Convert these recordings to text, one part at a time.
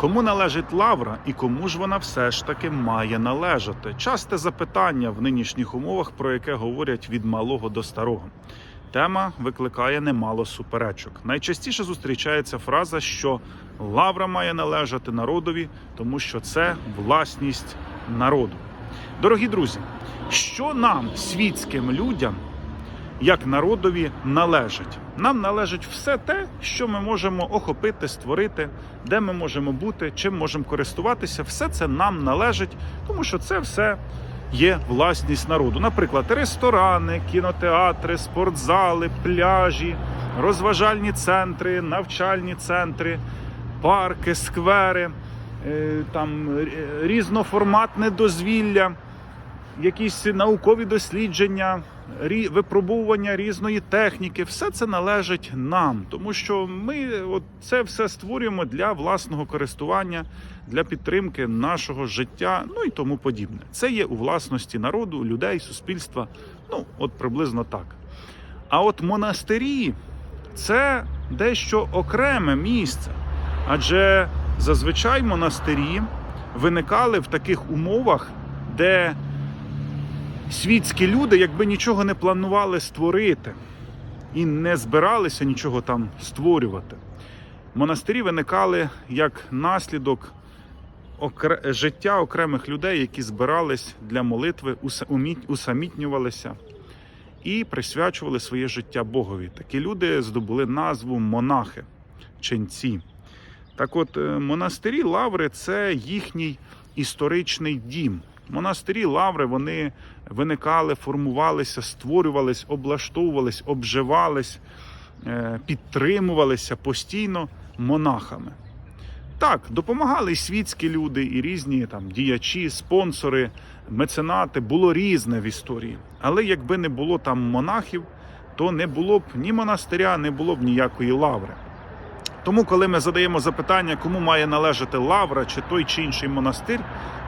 Кому належить лавра і кому ж вона все ж таки має належати? Часте запитання в нинішніх умовах, про яке говорять від малого до старого. Тема викликає немало суперечок. Найчастіше зустрічається фраза, що лавра має належати народові, тому що це власність народу. Дорогі друзі, що нам, світським людям, як народові належить. Нам належить все те, що ми можемо охопити, створити, де ми можемо бути, чим можемо користуватися. Все це нам належить, тому що це все є власність народу. Наприклад, ресторани, кінотеатри, спортзали, пляжі, розважальні центри, навчальні центри, парки, сквери, е, там різноформатне дозвілля якісь наукові дослідження, випробовування різної техніки, все це належить нам, тому що ми от це все створюємо для власного користування, для підтримки нашого життя, ну і тому подібне. Це є у власності народу, людей, суспільства. Ну, от приблизно так. А от монастирі це дещо окреме місце, адже зазвичай монастирі виникали в таких умовах, де світські люди, якби нічого не планували створити і не збиралися нічого там створювати. Монастирі виникали як наслідок життя окремих людей, які збирались для молитви, уса- усамітнювалися і присвячували своє життя Богові. Такі люди здобули назву монахи, ченці. Так от, е, монастирі лаври це їхній історичний дім. Монастирі лаври вони виникали, формувалися, створювались, облаштовувались, обживались, е, підтримувалися постійно монахами. Так, допомагали і світські люди, і різні там діячі, спонсори, меценати. Було різне в історії. Але якби не було там монахів, то не було б ні монастиря, не було б ніякої лаври. Тому, коли ми задаємо запитання, кому має належати лавра чи той чи інший монастир,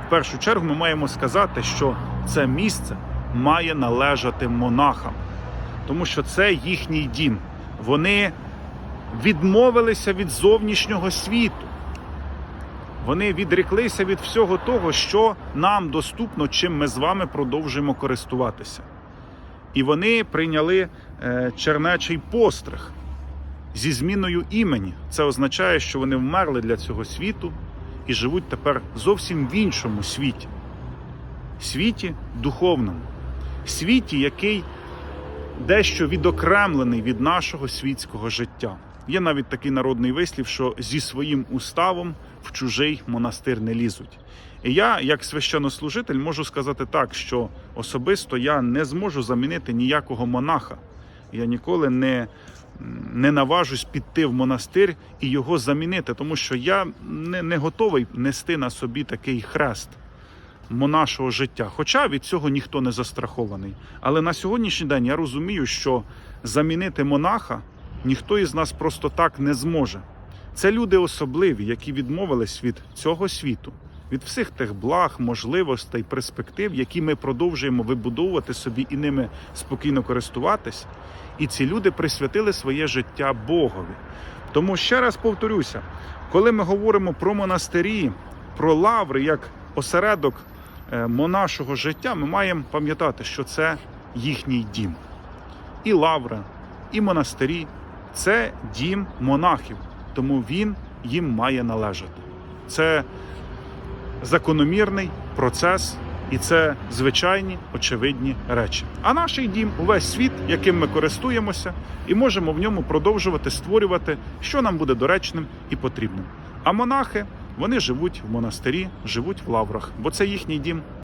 в першу чергу ми маємо сказати, що це місце має належати монахам, тому що це їхній дім. Вони відмовилися від зовнішнього світу. Вони відреклися від всього того, що нам доступно, чим ми з вами продовжуємо користуватися. І вони прийняли е, чернечий постриг зі зміною імені. Це означає, що вони вмерли для цього світу і живуть тепер зовсім в іншому світі. Світі духовному, світі, який дещо відокремлений від нашого світського життя. Є навіть такий народний вислів, що зі своїм уставом в чужий монастир не лізуть. І я, як священнослужитель, можу сказати так, що особисто я не зможу замінити ніякого монаха. Я ніколи не, не наважусь піти в монастир і його замінити, тому що я не, не готовий нести на собі такий хрест монашого життя. Хоча від цього ніхто не застрахований. Але на сьогоднішній день я розумію, що замінити монаха ніхто із нас просто так не зможе. Це люди особливі, які відмовились від цього світу, від всіх тих благ, можливостей, перспектив, які ми продовжуємо вибудовувати собі і ними спокійно користуватись. І ці люди присвятили своє життя Богові. Тому ще раз повторюся, коли ми говоримо про монастирі, про лаври як осередок е, монашого життя, ми маємо пам'ятати, що це їхній дім. І лавра, і монастирі це дім монахів, тому він їм має належати. Це закономірний процес, і це звичайні очевидні речі. А наш дім увесь світ, яким ми користуємося, і можемо в ньому продовжувати створювати, що нам буде доречним і потрібним. А монахи вони живуть в монастирі, живуть в лаврах, бо це їхній дім.